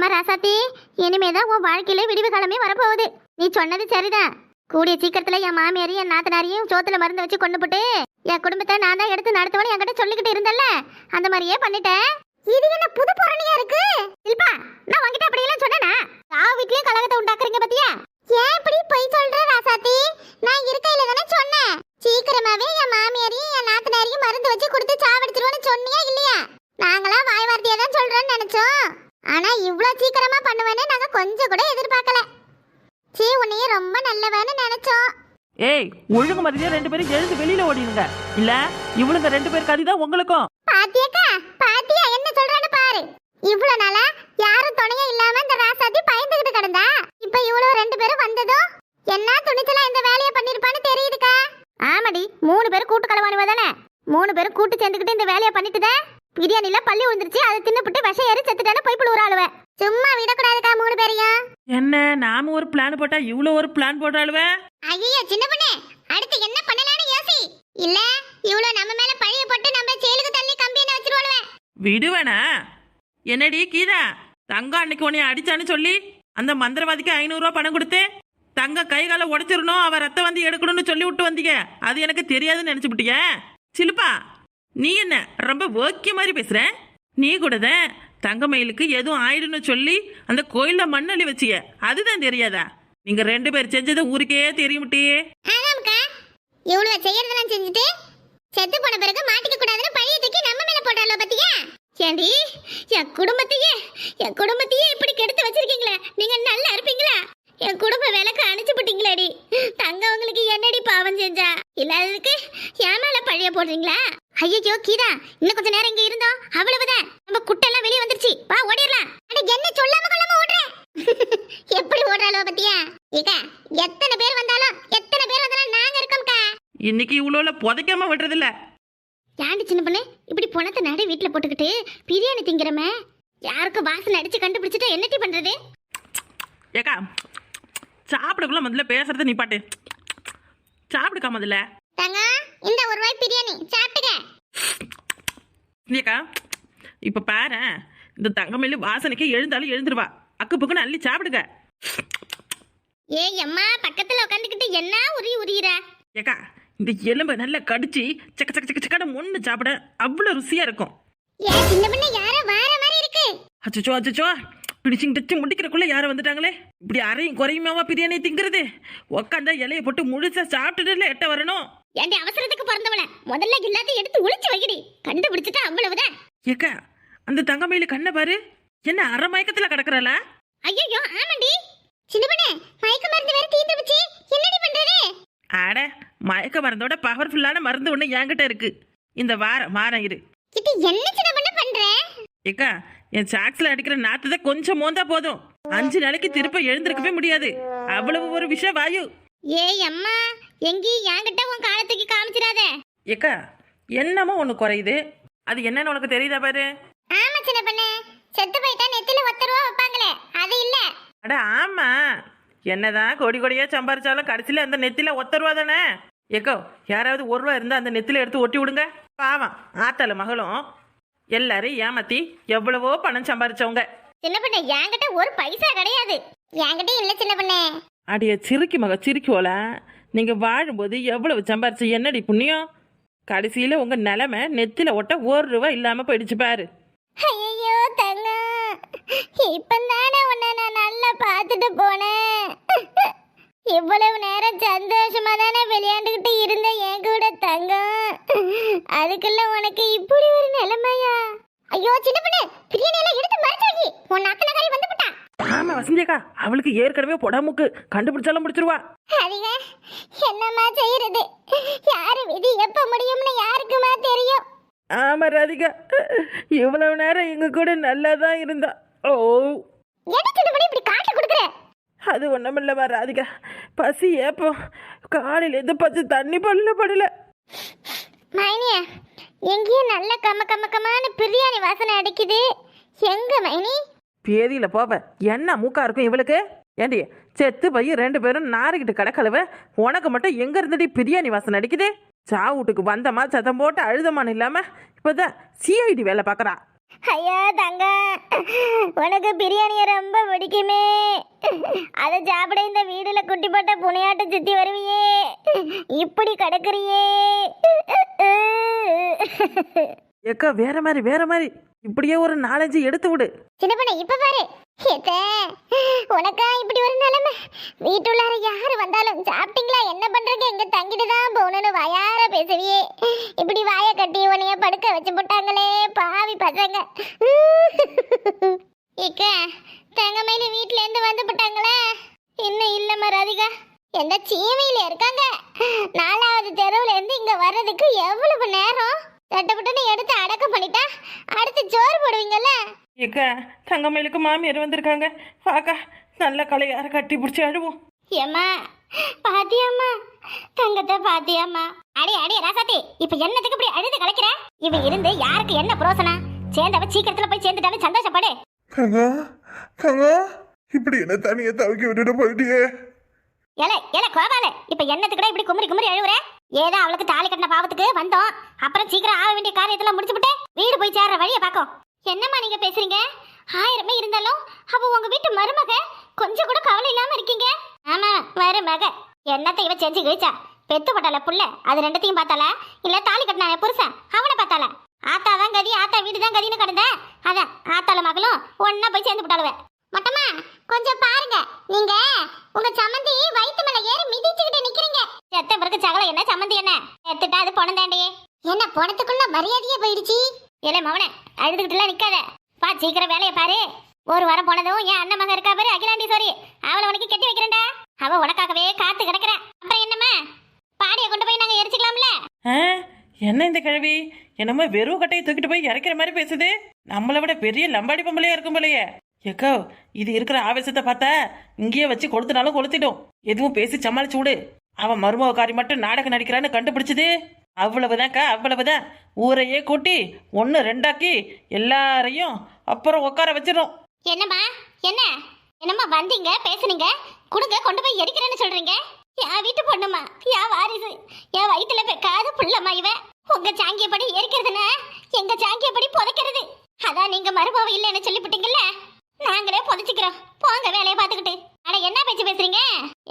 ஏமா ராசாத்தி இனிமேதான் உன் வாழ்க்கையில விடிவு காலமே வரப்போகுது. நீ சொன்னது சரிதான். கூடிய சீக்கிரத்துல என் மாமியாரையும் என் நாத்தனாரையும் சோத்துல மருந்து வச்சு கொண்டு போட்டு என் குடும்பத்தை நான் தான் எடுத்து நடத்துவனு என்கிட்ட சொல்லிக்கிட்டு இருந்தல்ல? அந்த மாதிரியே பண்ணிட்டேன். இது என்ன புது புறணியா இருக்கு? இல்லப்பா நான் உங்ககிட்ட அப்படி எல்லாம் சொன்னேனா? சாவு வீட்லயும் கலகத்தை உண்டாக்குறீங்க பத்தியா? ஏன் இப்படி பொய் சொல்ற ராசாத்தி நான் இருக்கையில தானே சொன்னேன் சீக்கிரமாவே என் மாமியாரையும் என் நாத்தனாரையும் மருந்து வச்சு கொடுத்து சாவடிச்சிருவோன்னு சொன்னியா இல்லையா நாங்களா வாய் வார்த்தையா தான் சொல்றோம்னு நினைச்சோம் ஆனா இவ்ளோ சீக்கிரமா பண்ணுவேன்னு நாங்க கொஞ்சம் கூட எதிர்பார்க்கல சீ உன்னைய ரொம்ப நல்லவன்னு நினைச்சோம் ஏய் ஒழுங்கு மரியாதையா ரெண்டு பேரும் எழுந்து வெளியில ஓடிடுங்க இல்ல இவளுங்க ரெண்டு பேர் கதி தான் உங்களுக்கும். பாத்தியக்கா பாத்தியா என்ன சொல்றேன்னு பாரு. இவ்ளோ நாளா யாரும் துணையே இல்லாம இந்த ராசாத்தி பயந்துகிட்டு கிடந்தா? இப்ப இவ்வளவு ரெண்டு பேரும் வந்ததும் என்ன துணிச்சலா இந்த வேலையை பண்ணிருப்பான்னு தெரியுதுக்கா. ஆமாடி மூணு பேரும் கூட்டு களவானுவ தானே? மூணு பேரும் கூட்டு சேர்ந்துக்கிட்டு இந்த வேலையை பண்ணிட்டுதே? பிரியாணில பள்ளி விழுந்துருச்சு அதை தின்னுபிட்டு விஷம் ஏறி செத்துட்டானு போய் புழுவுறாளுவ சும்மா விடக்கூடாதுக்கா மூணு பேரையும். என்ன நாம ஒரு பிளான் போட்டா இவ்வளவு ஒரு பிளான் போட்டாளுவே ஐயோ சின்ன பொண்ணு அடுத்து என்ன பண்ணலாம்னு யோசி. இல்ல இவ்ளோ நம்ம மேல பழிய போட்டு நம்ம ஜெயிலுக்கு தள்ளி கம்பியனை வச்சிருவாளுவே. விடுவேனா? என்னடி கீதா? தங்கம் அன்னைக்கு உன்னை அடிச்சான்னு சொல்லி அந்த மந்திரவாதிக்கு ஐநூறுரூவா பணம் கொடுத்து தங்க கை காலை உடைச்சிடணும் அவ ரத்தம் வந்து எடுக்கணும்னு சொல்லி விட்டு வந்தீங்க. அது எனக்கு தெரியாதுன்னு நினைச்சுப்பிட்டிய சிலுப்பா நீ என்ன ரொம்ப ஓகே மாதிரி பேசுற? நீ கூட தான் தங்கமயிலுக்கு எதுவும் ஆயிடுன்னு சொல்லி அந்த கோயில்ல மண்ணள்ளி வச்சிய. அதுதான் தெரியாதா? நீங்க ரெண்டு பேர் செஞ்சது ஊருக்கே தெரியுமிட்டியே இவ்வளவு செய்யறதெல்லாம் செஞ்சுட்டு செத்து போன பிறகு மாட்டிக்க கூடாதுன்னு பழைய தூக்கி நம்ம மேல போட்டாலோ பாத்தியா? ஏண்டி என் குடும்பத்தையே என் குடும்பத்தையே இப்படி கெடுத்து வச்சிருக்கீங்களே? நீங்க நல்லா இருப்பீங்களா? என் குடும்ப விளக்கு அணைச்சு போட்டீங்களாடி. தங்கவங்களுக்கு என்னடி பாவம் செஞ்சா? இல்லாததுக்கு என் மேல பழைய போடுறீங்களா? ஐயோ கீதா இன்னும் கொஞ்ச நேரம் இங்க இருந்தோம். அவ்வளவுதான். நம்ம குட்டெல்லாம் வெளியே வந்துருச்சு. வா ஓடிடலாம். என்ன சொல்லாம கொள்ளாம ஓடுறேன் எப்படி ஓடுறாளோ பத்தியா? ஏக்கா எத்தனை பேர் வந்தாலும் எத்தனை பேர் வந்தாலும் நாங்க இருக்கோம்க்கா. இன்னைக்கு இவ்வளோ புதைக்காம விடுறதில்ல. ஏண்டி சின்ன பொண்ணு இப்படி பணத்தை நடு வீட்டுல போட்டுக்கிட்டு பிரியாணி திங்கிறமே? யாருக்கும் வாசனை அடிச்சு கண்டுபிடிச்சிட்டா என்னட்டி பண்றது? ஏக்கா சாப்பிடக்குள்ள முதல்ல பேசுறத நீ பாட்டு. சாப்பிடுக்கா முதல்ல. தங்க இந்த ஒரு வாய் பிரியாணி சாப்பிட்டுக்க. ஏக்கா இப்போ பாரு இந்த தங்கமல்லி வாசனைக்கு எழுந்தாலும் எழுந்துருவா. அக்கு பக்குன்னு அள்ளி சாப்பிடுங்க. ஏய் அம்மா பக்கத்துல உட்காந்துக்கிட்டு என்ன உரி உரியிற ஏக்கா இந்த எலும்பை நல்லா கடிச்சு சக்க சக்க சக்க சக்கட ஒன்று சாப்பிட அவ்வளோ ருசியாக இருக்கும். ஏ சின்ன பொண்ணு யாரோ வார மாதிரி இருக்கு. அச்சச்சோ அச்சச்சோ. பிடிச்சிங் டச்சு முடிக்கிறக்குள்ள யாரும் வந்துட்டாங்களே. இப்படி அரையும் குறையுமாவா பிரியாணி திங்கிறது. உக்காந்தா இலைய போட்டு முழுசா சாப்பிட்டுட்டு எட்ட வரணும். ஏண்டி அவசரத்துக்கு பிறந்தவள. முதல்ல எல்லாத்தையும் எடுத்து ஒளிச்சு வைக்கடி. கண்டுபிடிச்சிட்டா அவ்வளவுதான். ஏக்கா அந்த தங்கமயில கண்ணை பாரு. என்ன அரை மயக்கத்துல கிடக்குறாளா ஐயோ ஆமாண்டி. சின்ன பொண்ணு மயக்க மருந்து வேற தீந்து வச்சு என்னடி பண்றது? அட மயக்க மருந்தோட பவர்ஃபுல்லான மருந்து ஒன்று என்கிட்ட இருக்கு. இந்த வாரம் வாரம் இரு. இது என்ன சின்ன பொண்ணு பண்ற? ஏக்கா என் சாக்ஸ்ல அடிக்கிற நாத்து தான் கொஞ்சம் மோந்தா போதும். அஞ்சு நாளைக்கு திருப்ப எழுந்திருக்கவே முடியாது. அவ்வளவு ஒரு விஷயம் வாயு ஏய் அம்மா எங்கேயும் என்கிட்ட உன் காலத்துக்கு காமிச்சிடாத. ஏக்கா என்னமோ ஒன்று குறையுது. அது என்னன்னு உனக்கு தெரியுதா பாரு? ஆமா சின்ன பொண்ணு. செத்து போயிட்டா நெத்தில ஒத்த ரூபா வைப்பாங்களே. அது இல்ல. அட ஆமா. என்னதான் கொடி கொடியா சம்பாரிச்சாலும் கடைசியில அந்த நெத்தில ஒத்த ரூபா தானே? ஏக்கோ யாராவது ஒரு ரூபா இருந்தா அந்த நெத்தில எடுத்து ஒட்டி விடுங்க. பாவம் ஆத்தால மகளும் எல்லாரும் ஏமாத்தி எவ்வளவோ பணம் சம்பாரிச்சவங்க. சின்ன பொண்ணு என்கிட்ட ஒரு பைசா கிடையாது. என்கிட்ட இல்ல சின்ன பொண்ணு. அடிய சிரிக்கி மக சிரிக்கோல நீங்க வாழும்போது எவ்வளவு சம்பாரிச்ச என்னடி புண்ணியம்? கடைசியில உங்க நிலைமை நெத்தில ஒட்ட ஒரு ரூபா இல்லாம போயிடுச்சு பாரு. ஐயோ தங்க. இப்பந்தானே உன்னை நான் நல்லா பார்த்துட்டு போனேன். இவ்வளவு நேரம் சந்தோஷமா தானே விளையாண்டுகிட்டு இருந்த என் கூட தங்கம் அதுக்குள்ள உனக்கு இப்படி ஒரு நிலைமையா? ஐயோ சின்ன பொண்ணு பிரியாணி எடுத்து மறைச்சாக்கி உன் அக்கன காரி வந்து விட்டா ஆமா வசந்தியக்கா அவளுக்கு ஏற்கனவே பொடாமுக்கு கண்டுபிடிச்சாலும் முடிச்சிருவா. அதிக என்னம்மா செய்யறது? யாரு விதி எப்ப முடியும்னு யாருக்குமா தெரியும்? ஆமா ராதிகா. இவ்வளவு நேரம் எங்க கூட நல்லா தான் இருந்தா. ஓ. அது ஒண்ணுமில்லவா ராதிகா. பசி ஏப்போ. காலையில எந்த பச்சை தண்ணி பல்ல படல. மைனிய எங்கேயும் நல்ல கம்ம கம்ம கம்மான்னு பிரியாணி வாசனை அடிக்குது. எங்க மைனி? பேதியில போவ. என்ன மூக்கா இருக்கும் இவளுக்கு? ஏண்டி செத்து போய் ரெண்டு பேரும் நாரிக்கிட்டு கிடக்கலவ உனக்கு மட்டும் எங்க இருந்துடி பிரியாணி வாசனை அடிக்குது? சாவுட்டுக்கு வந்தமா சத்தம் போட்டு அழுதமான இல்லாம இப்பதான் சிஐடி வேலை பார்க்கறா. ஐயா தங்க உனக்கு பிரியாணியை ரொம்ப பிடிக்குமே. அதை சாப்பிட இந்த வீடுல குட்டி போட்ட புனையாட்ட சுத்தி வருவியே. இப்படி கிடக்குறியே. ஏக்கா வேற மாதிரி வேற மாதிரி. இப்படியே ஒரு நாலஞ்சு எடுத்து விடு. சின்ன பண்ண இப்ப பாரு. ஏத்தே, உனக்கா இப்படி ஒரு நிலைமை? வீட்டுள்ளார யாரு வந்தாலும் சாப்பிட்டீங்களா? என்ன பண்றீங்க எங்க தங்கிட்டு தான் போகணும்னு வயார பேசுவியே. இப்படி வாய கட்டி உனைய படுக்க வச்சு போட்டாங்களே பாவி பசங்க. இக்க தங்கமேனி வீட்டுல இருந்து வந்து போட்டாங்களே. இன்னும் இல்லம்மா ராதிகா. எந்த சீமையில இருக்காங்க? நாலாவது தெருவுல இருந்து இங்க வர்றதுக்கு எவ்வளவு நேரம்? தட்டப்பட்டுன்னு எடுத்து அடக்கம் பண்ணிட்டா? அடுத்து சோறு போடுவீங்கல்ல? ஏக்கா தங்கமயிலுக்கு மாமியார் வந்திருக்காங்க. பாக்கா நல்ல கலையார கட்டி பிடிச்சி அழுவோம். ஏம்மா பாத்தியாம்மா? தங்கத்தை பாத்தியாம்மா. அடி அடி ராசாத்தி இப்ப என்னத்துக்கு இப்படி அழுது கலைக்கிற? இவ இருந்து யாருக்கு என்ன புரோசனம்? சேர்ந்தவ சீக்கிரத்துல போய் சேர்ந்துட்டாலும் சந்தோஷப்படு. கங்கா கங்கா இப்படி என்ன தனியா தவிக்க விட்டுட்டு போயிட்டியே? ஏல ஏல கோபால இப்ப என்னத்துக்குடா இப்படி குமரி குமரி அழுவுற? ஏதோ அவளுக்கு தாலி கட்டின பாவத்துக்கு வந்தோம். அப்புறம் சீக்கிரம் ஆக வேண்டிய காரியத்தெல்லாம் முடிச்சுட்டு வீடு போய் சேர்ற வழியை பார்க்கும் என்னம்மா நீங்க பேசுறீங்க? ஆயிரமே இருந்தாலும் அவ உங்க வீட்டு மருமக. கொஞ்சம் கூட கவலை இல்லாம இருக்கீங்க. ஆமா மருமக. என்னத்தை இவ செஞ்சு கிழிச்சா? பெத்து பட்டால புள்ள? அது ரெண்டத்தையும் பார்த்தால இல்ல தாலி கட்டின புருஷன் அவனை பார்த்தால ஆத்தா தான் கதி ஆத்தா வீடு தான் கதின்னு கிடந்தேன். அதான் ஆத்தால மகளும் ஒன்னா போய் சேர்ந்து விட்டாளுவ மொட்டமா கொஞ்சம் பாருங்க. நீங்க உங்க சம்மந்தி வயித்து மேல ஏறி மிதிச்சுக்கிட்டு நிக்கிறீங்க. செத்த பிறகு சகல என்ன சம்மந்தி என்ன? செத்துட்டா அது பொணந்தாண்டே. என்ன பொணத்துக்குள்ள மரியாதையே போயிடுச்சு? இல்லை மவனே அழுதுகிட்டுலாம் நிக்காத. பா சீக்கிரம் வேலையை பாரு. ஒரு வாரம் போனதும் என் அண்ணன் மகன் இருக்கா பாரு அகிலாண்டீஸ்வரி. அவளை உனக்கு கட்டி வைக்கிறேன்டா. அவ உனக்காகவே காத்து கிடக்குற. அப்புறம் என்னம்மா? பாடிய கொண்டு போய் நாங்க எரிச்சுக்கலாம்ல? ஆ என்ன இந்த கிழவி? என்னமோ வெறும் கட்டையை தூக்கிட்டு போய் இறக்கிற மாதிரி பேசுது. நம்மளை விட பெரிய லம்பாடி பொம்பளையா இருக்கும் போலயே. ஏக்கோ இது இருக்கிற ஆவேசத்தை பார்த்தா இங்கேயே வச்சு கொளுத்துனாலும் கொளுத்திட்டோம் எதுவும் பேசி சமாளிச்சு விடு. அவன் மருமகக்காரி மட்டும் நாடகம் நடிக்கிறான்னு கண்டுபிடிச்சது? அவ்வளவுதான்க்கா அவ்வளவுதான். ஊரையே கூட்டி ஒன்று ரெண்டாக்கி எல்லாரையும் அப்புறம் உட்கார வச்சிடும் என்னம்மா? என்ன? என்னம்மா வந்தீங்க? பேசுனீங்க? கொடுங்க கொண்டு போய் எரிக்கிறேன்னு சொல்றீங்க? என் வீட்டு பொண்ணுமா என் வாரிசு. என் வயித்துல பெக்காத புள்ளம்மா இவன். உங்க சாங்கியப்படி எரிக்கிறதுன்னா எங்க சாங்கியப்படி புதைக்கிறது. அதான் நீங்க மறுபவ இல்லைன்னு சொல்லிவிட்டீங்கல்ல? நாங்களே புதைச்சிக்கிறோம். போங்க வேலையை பார்த்துக்கிட்டு. அட என்ன பேச்சு பேசுறீங்க?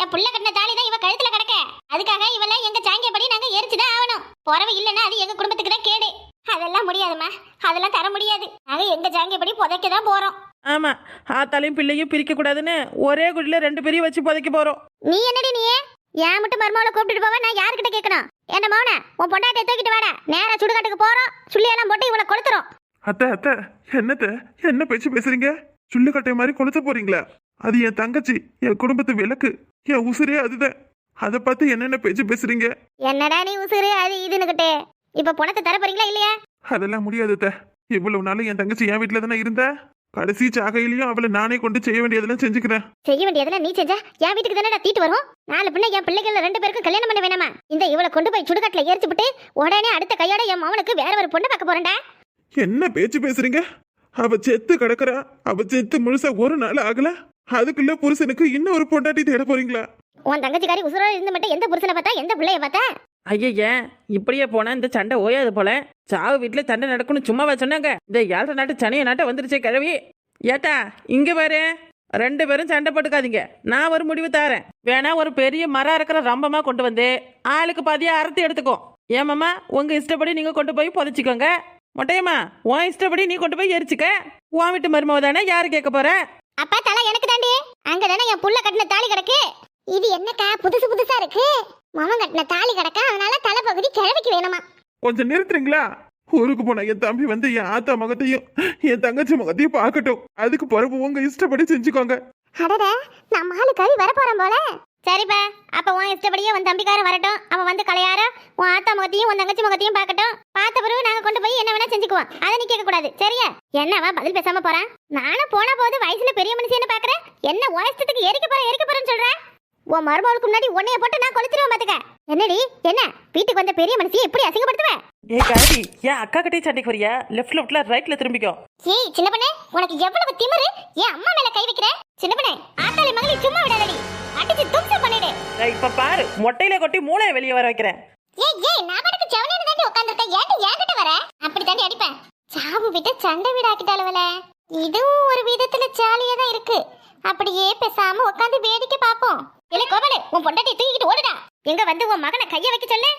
என் புள்ள கட்டின தாலி தான் இவ கழுத்துல கிடக்க. அதுக்காக இவள எங்க சாங்கியப்படி நாங்க எரிச்சுதான் ஆகணும். புறவு இல்லைன்னா அது எங்க குடும்பத்துக்கு தான் கேடு. அதெல்லாம் முடியாதும்மா. அதெல்லாம் தர முடியாது. நாங்க எங்க சாங்கியப்படி புதைக்க தான் போறோம். ஆமா ஆத்தாலையும் பிள்ளையும் பிரிக்க கூடாதுன்னு ஒரே குடியில ரெண்டு பேரையும் வச்சு புதைக்க போறோம். நீ என்னடி நீ ஏன் மட்டும் மருமகளை கூப்பிட்டுட்டு போவ நான் யார்கிட்ட கேட்கணும்? என்ன மௌன உன் பொண்டாட்டியை தூக்கிட்டு வாடா. நேரா சுடுகாட்டுக்கு போறோம். சுள்ளியெல்லாம் போட்டு இவளை கொளுத்துறோம். அத்தை அத்தை என்னத்த? என்ன பேச்சு பேசுறீங்க? சுள்ளுக்கட்டை மாதிரி கொளுத்த போறீங்களா? அது என் தங்கச்சி என் குடும்பத்து விளக்கு. என் உசுரே அதுதான். அதை பார்த்து என்னென்ன பேச்சு பேசுறீங்க? என்னடா நீ உசுறு அது இதுன்னுகிட்டே. இப்ப பணத்தை தர போறீங்களா இல்லையா? அதெல்லாம் முடியாது அத்தை. இவ்வளவு நாளும் என் தங்கச்சி என் வீட்டுல தானே இருந்தா? கடைசி சாகையிலையும் அவளை நானே கொண்டு செய்ய வேண்டியதெல்லாம் செஞ்சுக்கிறேன். செய்ய வேண்டியதெல்லாம் நீ செஞ்சா என் வீட்டுக்கு தானே தீட்டு வரும்? நாலு பிள்ளை என் பிள்ளைகள் ரெண்டு பேருக்கும் கல்யாணம் பண்ண வேணாமா? இந்த இவளை கொண்டு போய் சுடுகாட்டுல எரிச்சு விட்டு உடனே அடுத்த கையோட என் மவனுக்கு வேற ஒரு பொண்ணு பார்க்க போறேன்டா. என்ன பேச்சு பேசுறீங்க? அவ செத்து கிடக்குறா. அவ செத்து முழுசா ஒரு நாள் ஆகல. அதுக்குள்ள புருஷனுக்கு இன்னொரு பொண்டாட்டி தேட போறீங்களா? உன் தங்கச்சிக்காரி உசுரோட இருந்து மட்டும் எந்த புருஷனை பார்த்தா எந்த பிள்ளைய பார்த்தா? ஐயய்ய இப்படியே போனா இந்த சண்டை ஓயாது போல. சாவு வீட்டுல சண்டை நடக்கும்னு சும்மாவா சொன்னாங்க. இந்த ஏழரை நாட்டு சனிய நாட்டை வந்துருச்சே கிழவி. ஏட்டா இங்க பாரு. ரெண்டு பேரும் சண்டை போட்டுக்காதீங்க. நான் ஒரு முடிவு தாரேன். வேணா ஒரு பெரிய மரம் இருக்கிற ரம்பமா கொண்டு வந்து ஆளுக்கு பாதியா அறுத்து எடுத்துக்கோ. ஏமாம்மா உங்க இஷ்டப்படி நீங்க கொண்டு போய் புதைச்சிக்கோங்க. மொட்டையம்மா உன் இஷ்டப்படி நீ கொண்டு போய் எரிச்சுக்க. உன் வீட்டு மருமவ தானே யாரு கேட்க போற? அப்பா தலை எனக்கு தாண்டி. அங்கதானே என் புள்ள கட்டின தாலி கிடக்கு. இது என்னக்கா புதுசு புதுசா இருக்கு. மவன் கட்டின தாலி கிடக்க அதனால தலைப்பகுதி கிழவிக்கு வேணுமா. கொஞ்சம் நிறுத்துறீங்களா? ஊருக்கு போன என் தம்பி வந்து என் ஆத்தா முகத்தையும் என் தங்கச்சி முகத்தையும் பார்க்கட்டும். அதுக்கு பிறகு உங்க இஷ்டப்படி செஞ்சுக்கோங்க. அடட நம்ம ஆளு கவி வர போறான் போல. சரிப்பா அப்ப உன் இஷ்டப்படியே உன் தம்பிக்காரன் வரட்டும். அவன் வந்து கலையார உன் ஆத்தா முகத்தையும் உன் தங்கச்சி முகத்தையும் பார்க்கட்டும். பார்த்த பிறகு நாங்க கொண்டு போய் என்ன வேணா செஞ்சுக்குவோம். அதை நீ கேட்க கூடாது சரியா? என்னவா பதில் பேசாம போறான்? நானும் போன போது வயசுல பெரிய மனுஷன்னு பாக்குறேன் என்ன உயசத்துக்கு எரிக்க போறேன் எரிக்க போறேன்னு சொல்றேன் உன் மருமகளுக்கு முன்னாடி உன்னைய போட்டு நான் கொளுத்திடுவேன் பாத்துக்க. என்னடி என்ன? வீட்டுக்கு வந்த பெரிய மனுஷி எப்படி அசிங்கப்படுத்துவேன் ஏ காரி ஏன் அக்கா கிட்டே சண்டைக்கு வரியா? லெஃப்ட் லெஃப்ட்ல ரைட்ல திரும்பிக்கோ. ஏய் சின்ன பண்ணே உனக்கு எவ்வளவு திமிரு? என் அம்மா மேல கை வைக்கிற? சின்ன பண்ணே ஆத்தாளி மகளி சும்மா விடாதடி. அடிச்சு தும்சம் பண்ணிடு. இப்ப பாரு. மொட்டையில கொட்டி மூளையை வெளியே வர வைக்கிறேன். ஏய் ஏய் நான் பாட்டுக்கு செவனேன்னு தாண்டி உட்கார்ந்திருக்கேன். ஏன்டி என்கிட்ட வர? அப்படி தாண்டி அடிப்பேன். சாவு விட்டு சண்டை வீடாக்கிட்டாளுவல இதுவும் ஒரு விதத்துல ஜாலியா தான் இருக்கு. அப்படியே பேசாம உட்காந்து வேடிக்கை பாப்போம் இல்ல கோபாலு உன் பொண்டாட்டி தூக்கிட்டு ஓடுடா. எங்க வந்து உன் மகனை கைய வைக்க சொல்லு.